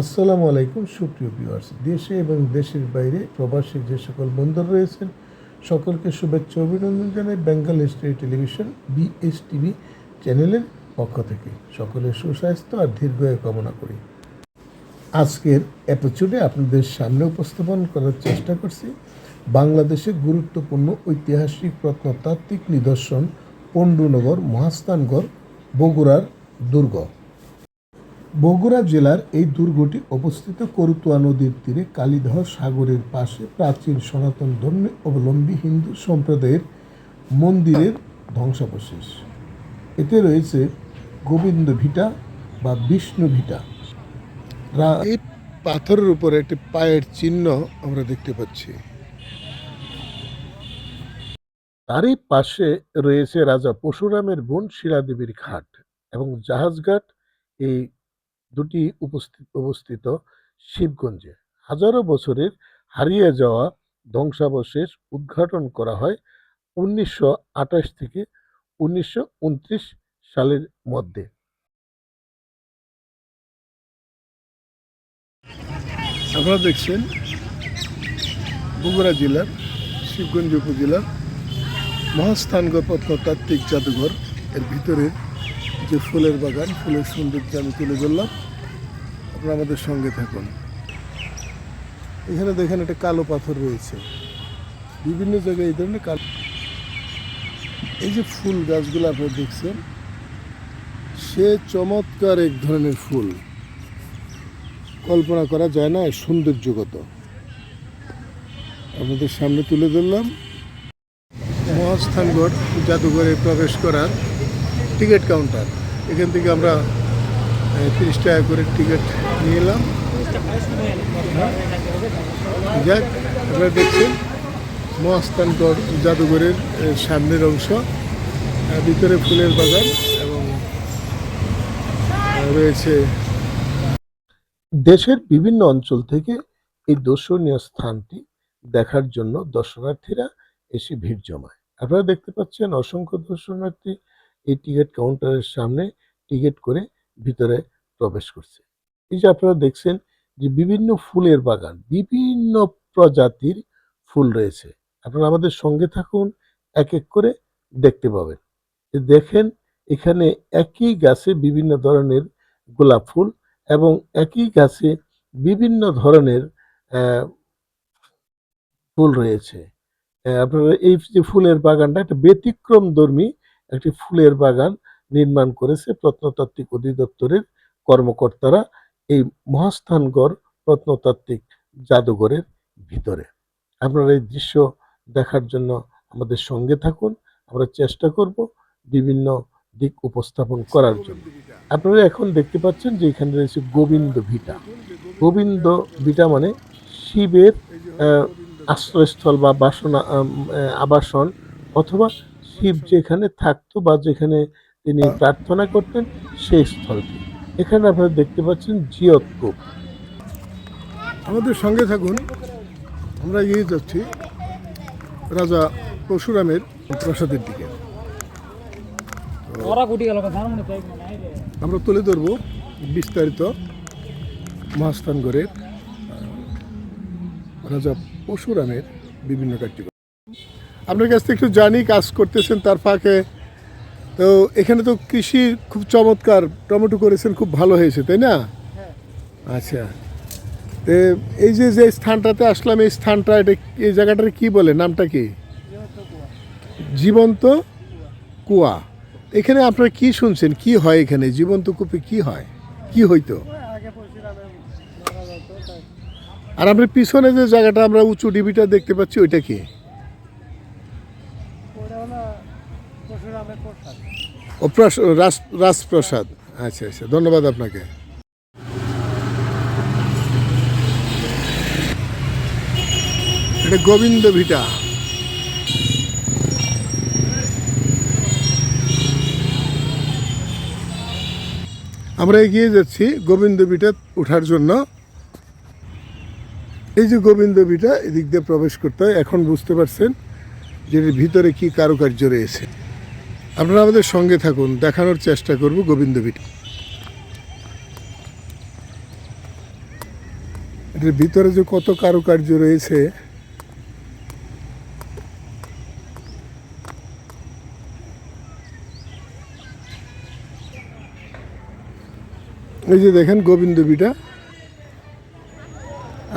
আসসালামু আলাইকুম, সুপ্রিয় ভিউয়ার্স দেশে এবং দেশের বাইরে প্রবাসী যে সকল বন্ধুরা রয়েছেন, সকলকে শুভেচ্ছা অভিনন্দন জানাই Bengal history television BS TV চ্যানেলের পক্ষ থেকে। সকলের সুস্বাস্থ্য আর দীর্ঘায়ু কামনা করি। আজকের এপিসোডে আপনাদের সামনে উপস্থাপন করার চেষ্টা করছি বাংলাদেশে গুরুত্বপূর্ণ ঐতিহাসিক প্রত্নতাত্ত্বিক নিদর্শন পণ্ডুনগর মহাস্থানগড় বগুড়ার দুর্গ। বগুড়া জেলার এই দুর্গটি অবস্থিত করতুয়া নদীর তীরে কালীদহ সাগরের পাশে প্রাচীন সনাতন ধর্মে অবলম্বী হিন্দু সম্প্রদায়ের মন্দিরের ধ্বংসাবশেষ। এতে রয়েছে গোবিন্দ ভিটা বা বিষ্ণু ভিটা। এই পাথরের উপরে একটি পায়ের চিহ্ন আমরা দেখতে পাচ্ছি। তারই পাশে রয়েছে রাজা পরশুরামের বোন শিলাদেবীর ঘাট এবং জাহাজঘাট। এই দুটি উপস্থিত, অবস্থিত শিবগঞ্জে। হাজারো বছরের হারিয়ে যাওয়া ধ্বংসাবশেষ উদ্ঘাটন করা হয় উনিশশো আঠাশ থেকে উনিশশো উনত্রিশ সালের মধ্যে। আপনারা দেখছেন বগুড়া জেলার, শিবগঞ্জ উপজেলার মহাস্থানগড় প্রত্নতাত্ত্বিক জাদুঘর। এর ভিতরের যে ফুলের বাগান, ফুলের সৌন্দর্য আমি তুলে ধরলাম। আপনারা আমাদের সঙ্গে থাকুন। এখানে দেখেন একটা কালো পাথর রয়েছে। বিভিন্ন জায়গায় এই ধরনের কালো এই যে ফুল গাছগুলো আপনারা দেখছেন, সে চমৎকার এক ধরনের ফুল। কল্পনা করা যায় না, সৌন্দর্যগত। আপনাদের সামনে তুলে ধরলাম। মহাস্থানগড় জাদুঘরে প্রবেশ করার টিকিট কাউন্টার। এখান থেকে আমরা তিরিশ টাকা করে টিকিট নিয়ে এলাম? যাক, আপনারা দেখছেন মহাস্থানগড় জাদুঘরের সামনের অংশ ভিতরে ফুলের বাগান এবং রয়েছে দেশের বিভিন্ন অঞ্চল থেকে এই দর্শনীয় স্থানটি দেখার জন্য দর্শনার্থীরা এসে ভিড় জমায় আপনারা দেখতে পাচ্ছেন, অসংখ্য দর্শনার্থী এই টিকিট কাউন্টারের সামনে টিকিট করে ভিতরে প্রবেশ করছে। এই যে আপনারা দেখছেন যে বিভিন্ন ফুলের বাগান, বিভিন্ন প্রজাতির ফুল রয়েছে। আপনারা আমাদের সঙ্গে থাকুন, এক এক করে দেখতে পাবেন। দেখেন, এখানে একই গাছে বিভিন্ন ধরনের গোলাপ ফুল এবং একই গাছে বিভিন্ন ধরনের ফুল রয়েছে। আপনারা এই যে ফুলের বাগানটা, একটা ব্যতিক্রম ধর্মী একটি ফুলের বাগান নির্মাণ করেছে প্রত্নতাত্ত্বিক অধিদপ্তরের কর্মকর্তারা এই মহাস্থানগড় প্রত্নতাত্ত্বিক জাদুঘরের ভিতরে। আপনারা এই দৃশ্য দেখার জন্য আমাদের সঙ্গে থাকুন। আমরা চেষ্টা করব বিভিন্ন দিক উপস্থাপন করার জন্য। আপনারা এখন দেখতে পাচ্ছেন যে এখানে রয়েছে গোবিন্দ ভিটা। গোবিন্দ ভিটা মানে শিবের আশ্রয়স্থল বা বাসনা আবাসন অথবা শিব যেখানে থাকতো বা যেখানে তিনি প্রার্থনা করতেন সেই স্থলটি এখানে আপনারা দেখতে পাচ্ছেন জিয়ত কূপ। আমাদের সঙ্গে থাকুন। আমরা এগিয়ে যাচ্ছি রাজা পরশুরামের প্রাসাদের দিকে। আমরা তুলে ধরবো বিস্তারিত মহাস্থানগড়ের রাজা পরশুরামের বিভিন্ন কার্যক্রম। আপনার কাছ থেকে একটু জানি কাজ করতেছেন তার ফাঁকে তো এখানে তো কৃষি খুব চমৎকার টমেটো করেছেন খুব ভালো হয়েছে তাই না? আচ্ছা। তো এই যে যে স্থানটাতে আসলাম এই স্থানটা এটা এই জায়গাটার কি বলে নামটা কি? জীবন্ত কুয়া। এখানে আপনারা কি শুনছেন? কি হয় এখানে? জীবন্ত কূপে কি হয়? কি হইতো? আর আমরা পিছনে যে জায়গাটা আমরা উঁচু ডিবিটা দেখতে পাচ্ছি ওইটা কি? রাস- রাজপ্রসাদ। আচ্ছা আচ্ছা ধন্যবাদ আপনাকে। এটা গোবিন্দ ভিটা। আমরা এগিয়ে যাচ্ছি গোবিন্দ ভিটা ওঠার জন্য। এই যে গোবিন্দ ভিটা এদিক দিয়ে প্রবেশ করতে হয়, এখন বুঝতে পারছেন যে ভিতরে কি কারুকার্য রয়েছে। আপনারা আমাদের সঙ্গে থাকুন, দেখানোর চেষ্টা করব গোবিন্দ ভিটা এটার ভিতরে যে কত কারুকার্য রয়েছে, এই যে দেখেন গোবিন্দ বিটা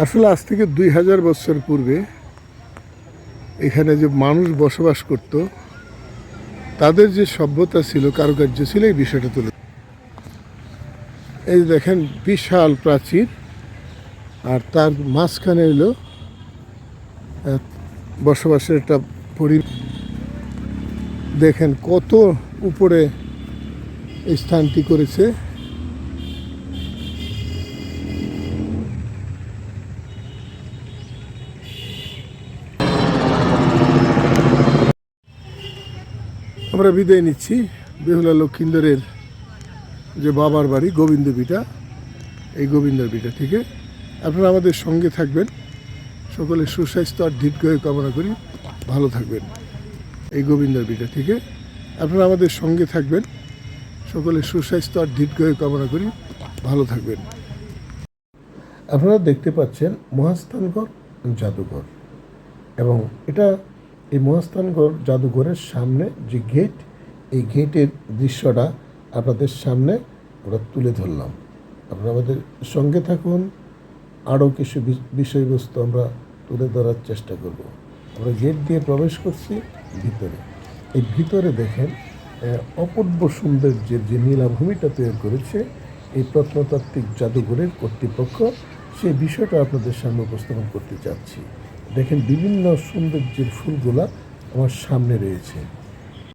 আসলে আজ থেকে দুই হাজার বছর পূর্বে এখানে যে মানুষ বসবাস করত তাদের যে সভ্যতা ছিল, কারুকার্য ছিল, এই বিষয়টা তুলে এই দেখেন, বিশাল প্রাচীর, আর তার মাঝখানে এলো বসবাসের একটা পরি, দেখেন কত উপরে স্থানটি করেছে। আমরা বিদায় নিচ্ছি। বেহুলা লক্ষিন্দরের যে বাবার বাড়ি, গোবিন্দ বিটা এই গোবিন্দর বিটা থেকে। আপনারা আমাদের সঙ্গে থাকবেন। সকলে সুস্বাস্থ্য আর দীর্ঘায়ু কামনা করি। ভালো থাকবেন এই গোবিন্দর বিটা থেকে। আপনারা আমাদের সঙ্গে থাকবেন। সকলে সুস্বাস্থ্য আর দীর্ঘায়ু কামনা করি। ভালো থাকবেন। আপনারা দেখতে পাচ্ছেন মহাস্থানগড় জাদুঘর। এবং এটা এই মহাস্থানগড় জাদুঘরের সামনে যে গেট, এই গেটের দৃশ্যটা আপনাদের সামনে আমরা তুলে ধরলাম। আপনারা আমাদের সঙ্গে থাকুন, আরও কিছু বিষয়বস্তু আমরা তুলে ধরার চেষ্টা করব। আমরা গেট দিয়ে প্রবেশ করছি ভিতরে। এই ভিতরে দেখেন অপূর্ব সৌন্দর্যের যে নীলাভূমিটা তৈরি করেছে এই প্রত্নতাত্ত্বিক জাদুঘরের কর্তৃপক্ষ, সেই বিষয়টা আপনাদের সামনে উপস্থাপন করতে চাচ্ছি। দেখেন বিভিন্ন সৌন্দর্যের ফুলগুলা আমার সামনে রয়েছে।